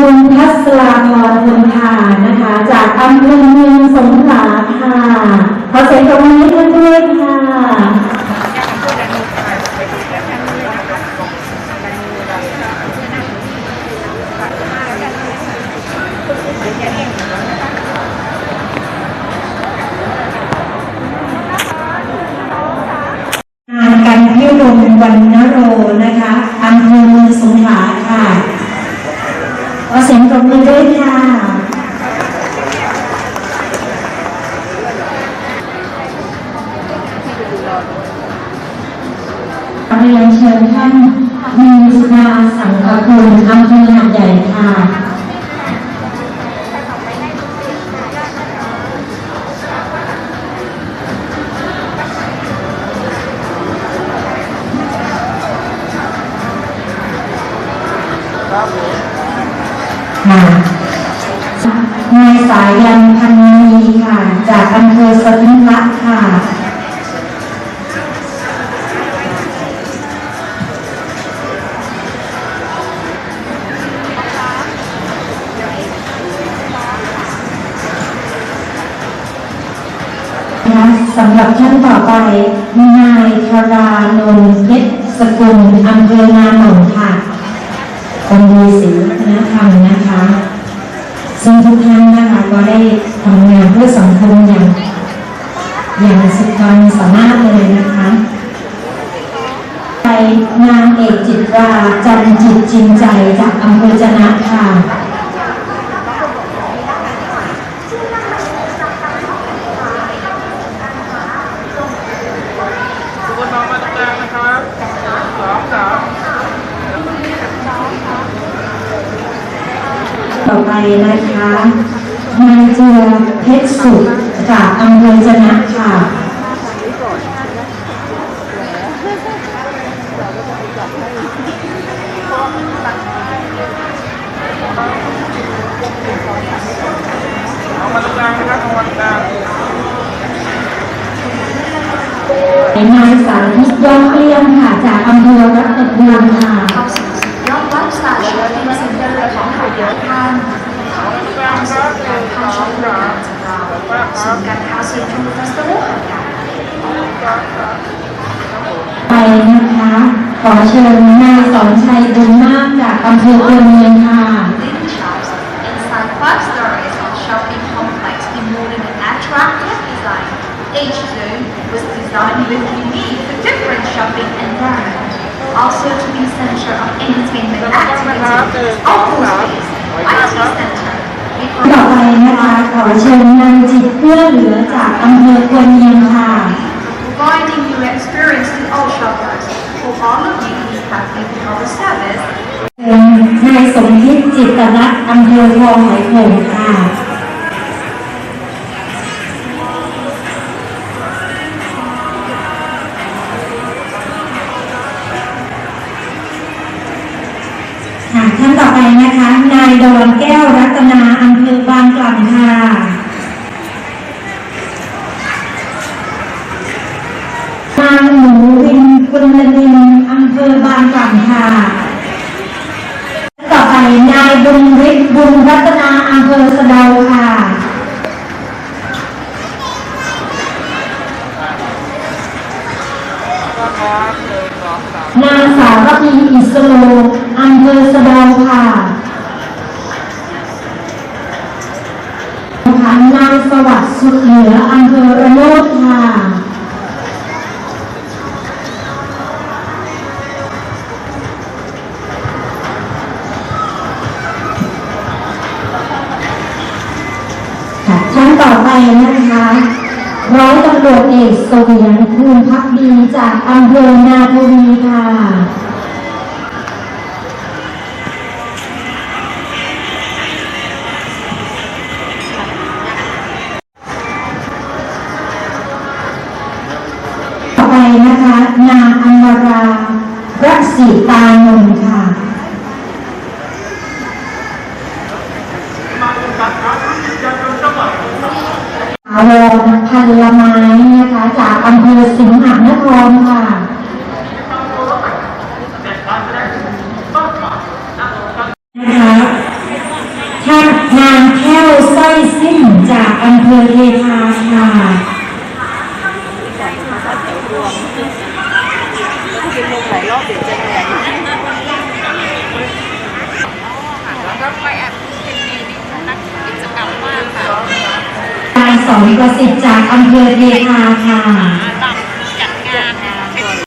คุณพัสราพรพลทานะคะ จากอำเภอเมืองสงขลาค่ะขอเสียงปรบมือให้ท่านด้วยค่ะ งานกันพิรมวันนโรนะคะอำเภอเมืองสงขลา ค่ะขอเสียงปรบมือด้วยค่ะ เรียนเชิญท่านมีสุดาสังกคุณอำเภอหาดใหญ่ค่ะ ค่ะนายสายันพันนีค่ะ จากอำเภอสถิงพระค่ะนะคะสำหรับท่านต่อไป นายธารานนท์เพชรสกุลอำเภอนาหนงค่ะคนดีศิลปนธรรมนะคะ ซึ่งทุกท่านนะคะก็ได้ทำงานเพื่อสังคมอย่าง อย่างสุดความสามารถเลยนะคะไปนางเอกจิตราจันจิตจริงใจจากอำเภอจนะค่ะ ทุกคนมองมาตรงกลางนะครับสองสาม ต่อ ไปนะคะนายเจือเพชรสุขจากอำเภอจนะค่ะมองมาตรงกลางนะครับมองมายสาธิตยอดเกลี้ยงค่ะ จากอำเภอรัตนบุรีค่ะเข้าสู่สุดยอดไลฟ์สไตล์ช้อปปิ้งเซ็นเตอร์ของไทยยท่าน เชิญนายสอนชัยบุญมากจากอำเภอเมืองค่ะ Living shops inside five stories of shopping complex in modern and attractive design. Each zone was designed with unique for different shopping environment. Also to be center of entertainment activities, open space, IT center, ต่อไปนะคะ ขอเชิญนายจิตเพื่อเหลือจากอำเภอควรเนียงค่ะ providing new experience to all shoppers. For all of you who have taken our service, นายสมคิดจิตรัตน์อำเภอคลองไหโขงค่ะค่ะท่านต่อไปนะคะ นายดอนแก้วรัตนาอำเภอบางกล่ำค่ะ นางหนูวินคุณลนินอำเภอบางกล่ำค่ะ ต่อไปนาย บุญฤทธิ์บุญรัตนาอำเภอสะเดาค่ะก็ครับหนึ่งสางสาวพีอิสโลอำเภอสะเดาค่ะนะคะนายสวัสดิ์สุดเหลืออำ ไปนะคะร้อยตำรวจเอกเสวียนภูมิพักดีจากอำเภอนาทวีค่ะต่อไปนะคะ นางอัมรารัศสีตานนท์ค่ะ อาวรพันละไม้นะคะจาก อำเภอสิงหนครค่ะนะคะท่านางแก้วสร้อยสิ้นจากอำเภอเทพาค่ะแล้วก็ไปแอนกกิจกรสอนประสิทธิ์จากอำเภอเทพาค่ะ